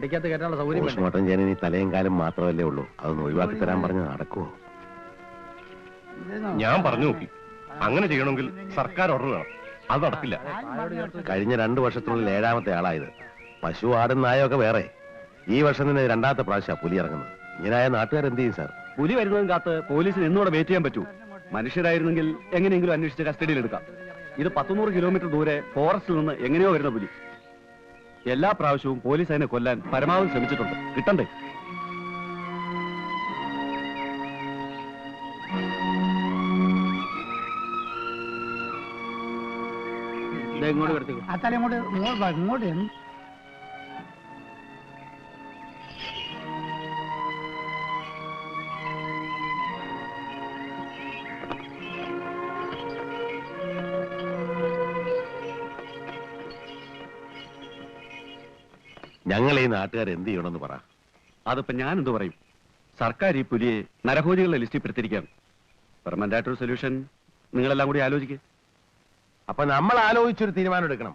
വണ്ടിക്കകത്ത് കയറ്റാനുള്ള സൗകര്യം വേണ്ടേ? പോസ്റ്റ്മോർട്ടം ചെയ്യാൻ ഇനി തലയും കാലം മാത്രമല്ലേ ഉള്ളൂ. അതൊന്ന് ഒഴിവാക്കി തരാൻ പറഞ്ഞ് നടക്കുവോ? ഞാൻ പറഞ്ഞു നോക്കി. അങ്ങനെ ചെയ്യണമെങ്കിൽ സർക്കാർ ഓർഡർ വേണം. അത് നടക്കില്ല. ചേർത്ത് കഴിഞ്ഞ രണ്ടു വർഷത്തിനുള്ളിൽ ഏഴാമത്തെ ആളായത്. പശു ആടും നായൊക്കെ വേറെ. ഈ വർഷം തന്നെ രണ്ടാമത്തെ പ്രാവശ്യം പുലി ഇറങ്ങുന്നത്. ഇങ്ങനായ നാട്ടുകാർ എന്ത് ചെയ്യും സാർ? പുലി വരുന്നതും കാത്ത് പോലീസിന് ഇന്നുകൂടെ വെയിറ്റ് ചെയ്യാൻ പറ്റൂ. മനുഷ്യരായിരുന്നെങ്കിൽ എങ്ങനെയെങ്കിലും അന്വേഷിച്ച് കസ്റ്റഡിയിൽ എടുക്കാം. ഇത് പത്തുനൂറ് കിലോമീറ്റർ ദൂരെ ഫോറസ്റ്റിൽ നിന്ന് എങ്ങനെയോ വരുന്ന പുലി. എല്ലാ പ്രാവശ്യവും പോലീസ് അതിനെ കൊല്ലാൻ പരമാവധി ശ്രമിച്ചിട്ടുണ്ട്. കിട്ടണ്ടേ? ദേ ഇങ്ങോട്ട് കിടത്തിക്കോ. ആ തല ഇങ്ങോട്ട് ഇങ്ങോട്ട്. ഞങ്ങൾ ഈ നാട്ടുകാർ എന്ത് ചെയ്യണമെന്ന് പറ. അതിപ്പോ ഞാൻ എന്തു പറയും? സർക്കാർ ഈ പുലിയെ നരഭോജികളുടെ ലിസ്റ്റിൽ പെടുത്തിരിക്കുകയാണ് പെർമനന്റ് ആയിട്ടൊരു സൊല്യൂഷൻ നിങ്ങളെല്ലാം കൂടി ആലോചിക്കുക അപ്പൊ നമ്മൾ ആലോചിച്ചൊരു തീരുമാനം എടുക്കണം.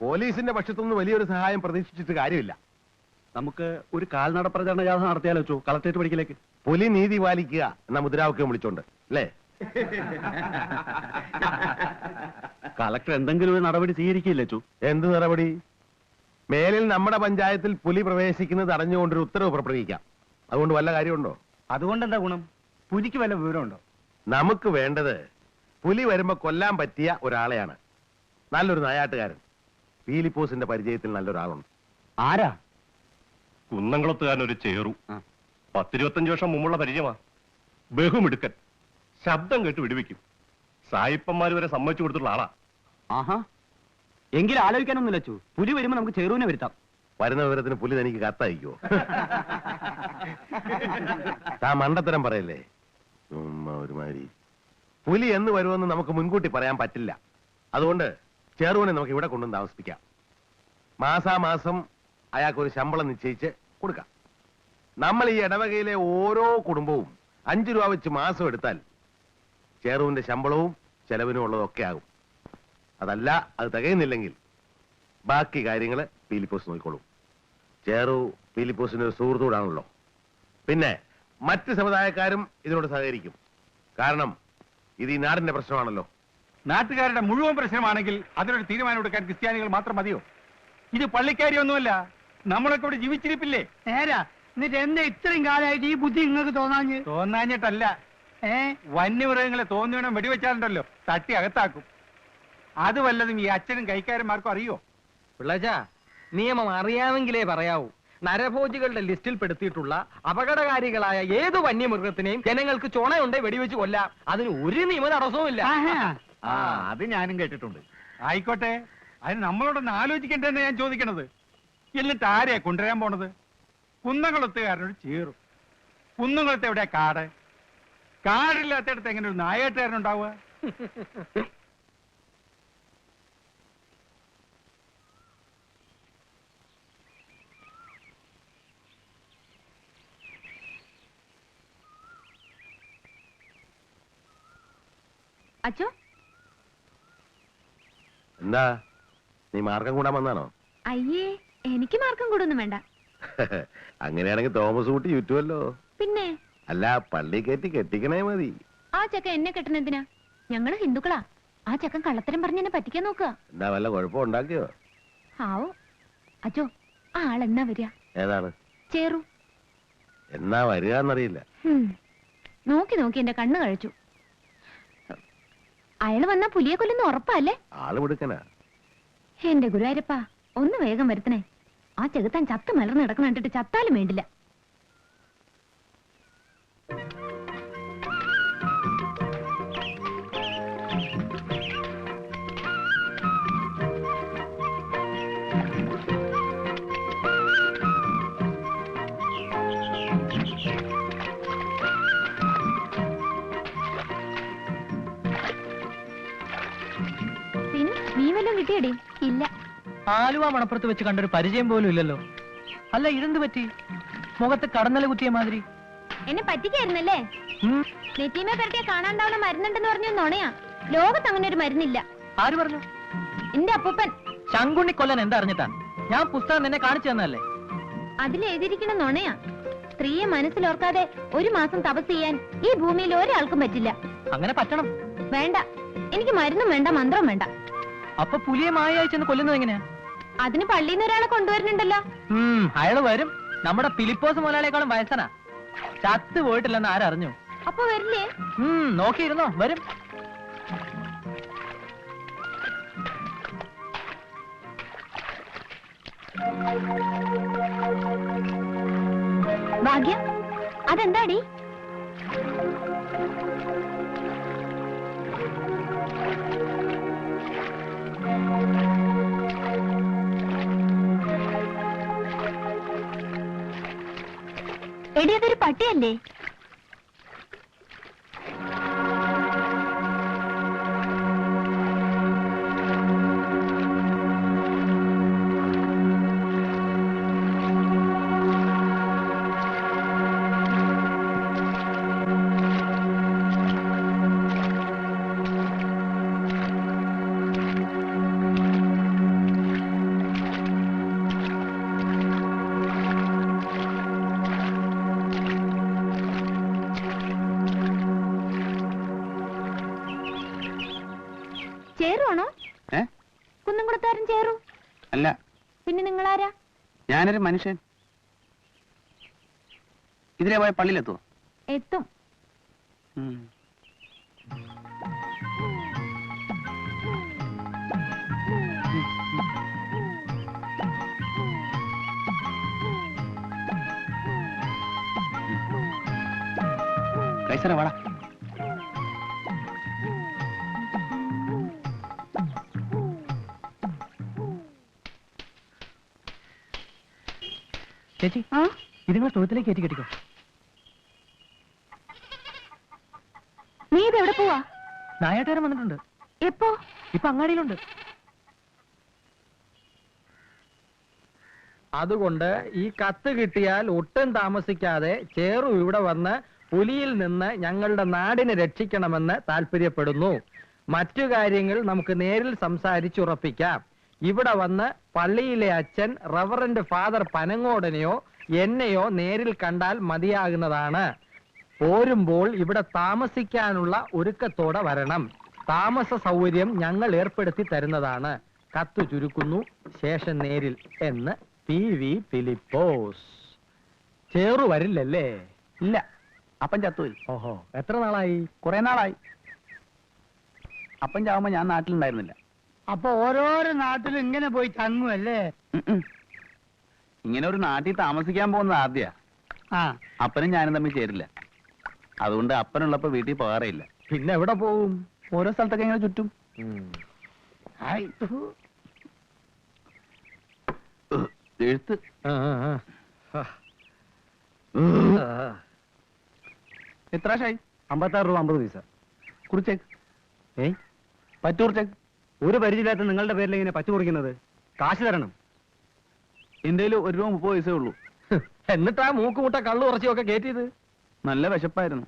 പോലീസിന്റെ പക്ഷത്തുനിന്ന് വലിയൊരു സഹായം പ്രതീക്ഷിച്ചിട്ട് കാര്യമില്ല. നമുക്ക് ഒരു കാൽനട പ്രചരണ ജാഥ നടത്തിയാലോ ചോ കളക്ടറേറ്റ് പഠിക്കലേക്ക്? പുലി നീതി പാലിക്കുക എന്ന മുദ്രാവാക്യം വിളിച്ചോണ്ട് അല്ലേ? കളക്ടർ എന്തെങ്കിലും ഒരു നടപടി സ്വീകരിക്കില്ലേ ചോ? എന്ത് നടപടി? മേലിൽ നമ്മുടെ പഞ്ചായത്തിൽ പുലി പ്രവേശിക്കുന്നത് അറിഞ്ഞുകൊണ്ടൊരു ഉത്തരവ് പുറപ്പെടുവിക്കാം. അതുകൊണ്ട് വല്ല കാര്യമുണ്ടോ? അതുകൊണ്ട് എന്താ ഗുണം? പുലിക്ക് വല്ല വിവരമുണ്ടോ? നമുക്ക് വേണ്ടത് പുലി വരുമ്പോ കൊല്ലാൻ പറ്റിയ ഒരാളെയാണ്. നല്ലൊരു നായാട്ടുകാരൻ. പീലിപ്പോസിന്റെ പരിചയത്തിൽ നല്ലൊരാളുണ്ട്. ആരാ? കുന്നംകുളത്തുകാരൻ ഒരു ചേറു. പത്തിരുപത്തഞ്ചു പത്തിരുപത്തഞ്ച് വർഷം മുമ്പുള്ള പരിചയമാ. ബഹുമിടുക്കൻ. ശബ്ദം കേട്ട് വിടുവിക്കും. സായിപ്പന്മാര് വരെ സമ്മതിച്ചു കൊടുത്തിട്ടുള്ള ആളാ. ആഹാ. എങ്കിലും ആലോചിക്കാനൊന്നുമില്ല ചോ പുലി വരുമ്പോ നമുക്ക് ചെറുവിനെ വരുത്താം. വരുന്ന വിവരത്തിന് പുലി തനിക്ക് കത്തയക്കുവോ? ആ മണ്ടത്തരം പറയല്ലേ? ഉമ്മ ഒരുമാതിരി. പുലി എന്ന് വരുമെന്ന് നമുക്ക് മുൻകൂട്ടി പറയാൻ പറ്റില്ല. അതുകൊണ്ട് ചെറുവിനെ നമുക്ക് ഇവിടെ കൊണ്ടുവന്ന് താമസിപ്പിക്കാം. മാസാമാസം അയാൾക്ക് ഒരു ശമ്പളം നിശ്ചയിച്ച് കൊടുക്കാം. നമ്മൾ ഈ ഇടവകയിലെ ഓരോ കുടുംബവും അഞ്ചു രൂപ വെച്ച് മാസം എടുത്താൽ ചെറുവിന്റെ ശമ്പളവും ചെലവിനും ഉള്ളതൊക്കെ ആകും. അതല്ല അത് തികയുന്നില്ലെങ്കിൽ. ബാക്കി കാര്യങ്ങൾ പീലിപ്പോസ് നോക്കിക്കോളും. ചേറു പീലിപ്പോസിന് ഒരു സുഹൃത്തൂടാണല്ലോ പിന്നെ മറ്റ് സമുദായക്കാരും ഇതിനോട് സഹകരിക്കും. കാരണം ഇത് ഈ നാടിന്റെ പ്രശ്നമാണല്ലോ. നാട്ടുകാരുടെ മുഴുവൻ പ്രശ്നമാണെങ്കിൽ അതിനൊരു തീരുമാനം എടുക്കാൻ ക്രിസ്ത്യാനികൾ മാത്രം മതിയോ? ഇത് പള്ളിക്കാരിയൊന്നുമല്ല. നമ്മളൊക്കെ ഇവിടെ ജീവിച്ചിരിപ്പില്ലേ? നേരാ. എന്നിട്ട് എന്താ ഇത്രയും കാലമായിട്ട് ഈ ബുദ്ധി നിങ്ങൾക്ക് തോന്നാഞ്ഞ്? തോന്നാഞ്ഞിട്ടല്ല. ഏ? വന്യമൃഗങ്ങളെ തോന്നിയണം വെടിവെച്ചാലുണ്ടല്ലോ. തട്ടി അകത്താക്കും. അത് വല്ലതും ഈ അച്ഛനും കൈക്കാരന്മാർക്കും അറിയോ? പിള്ളച്ച നിയമം അറിയാമെങ്കിലേ പറയാവൂ. നരഭോജികളുടെ ലിസ്റ്റിൽ പെടുത്തിയിട്ടുള്ള അപകടകാരികളായ ഏത് വന്യമൃഗത്തിനെയും ജനങ്ങൾക്ക് ചോണയുണ്ടേ വെടിവെച്ച് കൊല്ലാം. അതിന് ഒരു നിയമ തടസ്സവും ഇല്ല ആ അത് ഞാനും കേട്ടിട്ടുണ്ട്. ആയിക്കോട്ടെ. അതിന് നമ്മളോടൊന്ന് ആലോചിക്കണ്ടെന്ന് ഞാൻ ചോദിക്കണത്. എന്നിട്ട് ആരെയാ കൊണ്ടുവരാൻ പോണത്? കുന്നംകുളത്തുകാരനോട് ചേറും. കുന്നംകുളത്ത് എവിടെയാ കാട്? കാടില്ലാത്തടത്ത് എങ്ങനെ ഒരു നായാട്ടുകാരനുണ്ടാവുക? അച്ചോ എന്താ? നീ മാർഗം കൂടാൻ വന്നാണോ? അയ്യേ എനിക്ക് മാർക്കം കൂടൊന്നും വേണ്ട. അങ്ങനെയാണെങ്കിൽ തോമസ് കൂട്ടി ചുറ്റുമല്ലോ പിന്നെ? അല്ല പള്ളി കയറ്റി കെട്ടിക്കണേ മതി. ആ ചക്ക എന്നെ കെട്ടണെന്തിനാ ഞങ്ങൾ ഹിന്ദുക്കളാ. ആ ചെക്കൻ കള്ളത്തരം പറഞ്ഞ് എന്നെ പറ്റിക്കാൻ നോക്കുക. എന്താ വല്ല കുഴപ്പം ഉണ്ടാക്കിയോ? ആവോ. അച്ചോ ആ ആൾ എന്നാ വരിക? ഏതാണ്? ചേറു. എന്നാ വരിക എന്നറിയില്ല. നോക്കി നോക്കി എന്റെ കണ്ണ് കഴിച്ചു. അയാൾ വന്നാ പുലിയെ കൊല്ലുന്ന ഉറപ്പല്ലേ? ആൾ മിടുക്കനാ എന്റെ ഗുരുവായൂരപ്പ ഒന്ന് വേഗം വരുത്തണേ. ആ ചെകുത്താൻ ചത്ത് മലർന്ന് കിടക്കണ കണ്ടിട്ട് ചത്താലും വേണ്ടില്ല. കിട്ടിയടി. ഇല്ല. ആലുവ മണപ്പുറത്ത് വെച്ച് കണ്ടൊരു പരിചയം പോലും ഇല്ലല്ലോ. അല്ല ഇതെന്ത് പറ്റി? മുഖത്ത് കടന്നല കുത്തിയ മാതിരി. എന്നെ പറ്റിക്കായിരുന്നല്ലേ? നെറ്റീമെ പെരട്ടിയെ കാണാണ്ടാവുന്ന മരുന്നുണ്ടെന്ന് പറഞ്ഞു നുണയാ. ലോകത്ത് അങ്ങനെ ഒരു മരുന്നില്ല. ആര് പറഞ്ഞു? എന്റെ അപ്പൂപ്പൻ. ശങ്കുണ്ണി കൊല്ലൻ എന്താ അറിഞ്ഞിട്ടാ? ഞാൻ പുസ്തകം നിന്നെ കാണിച്ചു തന്നല്ലേ അതിലെഴുതിയിരിക്കണ നുണയാ. സ്ത്രീയെ മനസ്സിലോർക്കാതെ ഒരു മാസം തപസ് ചെയ്യാൻ ഈ ഭൂമിയിൽ ഒരാൾക്കും പറ്റില്ല. അങ്ങനെ പറ്റണം. വേണ്ട. എനിക്ക് മരുന്നും വേണ്ട മന്ത്രവും വേണ്ട. അപ്പൊ പുലിയെ മായയായി ചെന്ന് കൊല്ലുന്നത് എങ്ങനെയാ? അതിന് പള്ളിയിൽ നിന്ന് ഒരാളെ കൊണ്ടുവരുന്നുണ്ടല്ലോ. അയാൾ വരും. നമ്മുടെ ഫിലിപ്പോസ് മുതലാളിയേക്കാളും വയസ്സനാ. ചത്ത് പോയിട്ടില്ലെന്ന് ആരറിഞ്ഞു അപ്പൊ വരില്ലേ? നോക്കിയിരുന്നോ വരും. ഭാഗ്യം അതെന്താടി? എടി അതൊരു പട്ടിയല്ലേ? ചേറുവാണോ ഏ? കുന്നംകുളത്താരൻ ചേറു അല്ല. പിന്നെ നിങ്ങളാരാ? ഞാനൊരു മനുഷ്യൻ. ഇതിലെ പോയ പള്ളിയിലെത്തുവോ? എത്തും. കൈസറ വാടാ. ചേച്ചി ഇതിങ്ങളെ തൊഴുത്തിലേക്ക് കയറ്റി കെട്ടിക്കോ. നീ ഇത് എവിടെ പോവാ? നായാട്ടുകാരൻ വന്നിട്ടുണ്ട്. എപ്പോ? ഇപ്പൊ അങ്ങാടിയിലുണ്ട്. അതുകൊണ്ട് ഈ കത്ത് കിട്ടിയാൽ ഒട്ടും താമസിക്കാതെ ചേറു ഇവിടെ വന്ന് പുലിയിൽ നിന്ന് ഞങ്ങളുടെ നാടിനെ രക്ഷിക്കണമെന്ന് താല്പര്യപ്പെടുന്നു. മറ്റു കാര്യങ്ങൾ നമുക്ക് നേരിൽ സംസാരിച്ചുറപ്പിക്കാം. ഇവിടെ വന്ന് പള്ളിയിലെ അച്ഛൻ റവറന്റ് ഫാദർ പനങ്ങോടനെയോ എന്നെയോ നേരിൽ കണ്ടാൽ മതിയാകുന്നതാണ്. പോരുമ്പോൾ ഇവിടെ താമസിക്കാനുള്ള ഒരുക്കത്തോടെ വരണം. താമസ സൗകര്യം ഞങ്ങൾ ഏർപ്പെടുത്തി തരുന്നതാണ്. കത്തു ചുരുക്കുന്നു ശേഷം നേരിൽ എന്ന് പി വി ഫിലിപ്പോസ്. ചേറു വരില്ലല്ലേ? ഇല്ല അപ്പൻ ചത്തുപോയി. ഓഹോ എത്ര നാളായി? കുറെ നാളായി. അപ്പൻ ചാവുമ്പോ ഞാൻ നാട്ടിലുണ്ടായിരുന്നില്ല. അപ്പൊ ഓരോരോ നാട്ടിലും ഇങ്ങനെ പോയി തങ്ങുമല്ലേ. ഇങ്ങനെ ഒരു നാട്ടിൽ താമസിക്കാൻ പോകുന്നത് ആദ്യ. ആ. അപ്പനും ഞാനും തമ്മിൽ ചേരില്ല. അതുകൊണ്ട് അപ്പനുള്ളപ്പോ വീട്ടിൽ പോകാറില്ല പിന്നെ എവിടെ പോവും? ഓരോ സ്ഥലത്തൊക്കെ ഇങ്ങനെ ചുറ്റും. ഹായ്. എഴുത്ത്. എത്ര ഷായി അമ്പത്താറ് രൂപ അമ്പത് പൈസ. കുറിച്ചേക്ക് ഏയ്. പറ്റൂർ ചെക്ക്. ഒരു പരിചയമില്ലാത്ത നിങ്ങളുടെ പേരിൽ ഇങ്ങനെ പച്ച കുറിക്കുന്നത് കാശ് തരണം. എന്തേലും ഒരു രൂപ മുപ്പത് പൈസേ ഉള്ളൂ. എന്നിട്ടാ മൂക്ക് മുട്ട കള്ളു കുറച്ചൊക്കെ കയറ്റിയത് നല്ല വിശപ്പായിരുന്നു.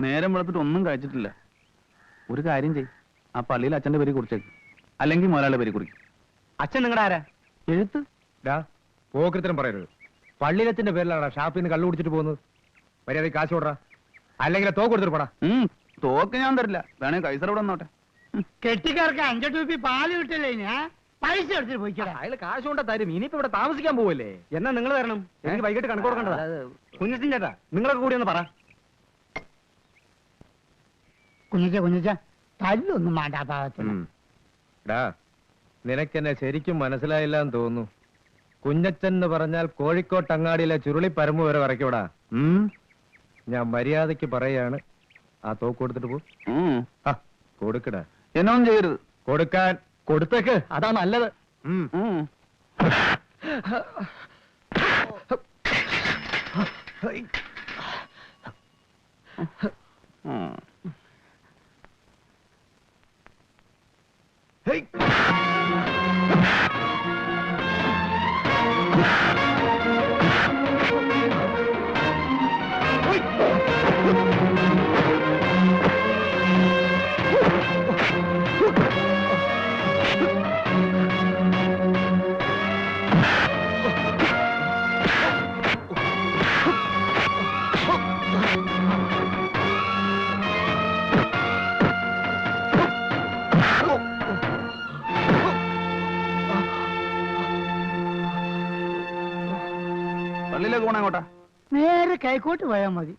നേരം വെളുത്തിട്ട് ഒന്നും കഴിച്ചിട്ടില്ല. ഒരു കാര്യം ചെയ് ആ പള്ളിയിൽ അച്ഛന്റെ പേര് കുറിച്ചേക്ക്. അല്ലെങ്കിൽ മുതലാളിയുടെ പേര് കുറിക്കും. അച്ഛൻ നിങ്ങളുടെ ആരാ? എഴുത്ത്? പോകൃത്തരം പറയരുത്. പള്ളിയിലത്തിന്റെ പേരിലാണ് ഷാപ്പിൽ നിന്ന് കള്ളു കുടിച്ചിട്ട് പോകുന്നത്? മര്യാദ കാശ് കൊടുറാ അല്ലെങ്കിൽ തോക്ക് കൊടുത്തിട്ട് പോടാ. ഉം, തോക്ക് ഞാൻ തരില്ല. വേണേ കൈസർ ഇവിടെ വന്നോട്ടെ കെട്ടിക്കാർക്ക് അഞ്ചെട്ട് രൂപ പാൽ കിട്ടില്ലേ ഞാൻ പൈസ എടുത്തിട്ട് പോയിക്കടാ അയാൾ കാശ് കൊണ്ട് തരും. ഇനിയിപ്പോ ഇവിടെ താമസിക്കാൻ പോവല്ലേ? എന്നാ നിങ്ങൾ തരണം. എനിക്ക് വൈകിട്ട് കണക്ക് കൊടുക്കേണ്ടതാ. കുഞ്ഞച്ചൻ ചേട്ടാ നിങ്ങളൊക്കെ കൂടി ഒന്ന് പറ. കുഞ്ഞിച്ച കുഞ്ഞിച്ച തല്ലൊന്നും വേണ്ട ആ നിനക്കെന്നെ ശരിക്കും മനസ്സിലായില്ല എന്ന് തോന്നുന്നു. കുഞ്ഞച്ചൻ എന്ന് പറഞ്ഞാൽ കോഴിക്കോട്ട് അങ്ങാടിയിലെ ചുരുളി പരമ്പ് വരെ വരയ്ക്കൂടാ. ഞാൻ മര്യാദയ്ക്ക് പറയാണ്. ആ തോക്ക് കൊടുത്തിട്ട് പോ. ആ, കൊടുക്കടാ. എന്നൊന്നും ചെയ്യരുത് കൊടുക്കാൻ കൊടുത്തേക്ക് അതാ നല്ലത് ഉം. താഴേക്കോട്ട് പോയാൽ മതി.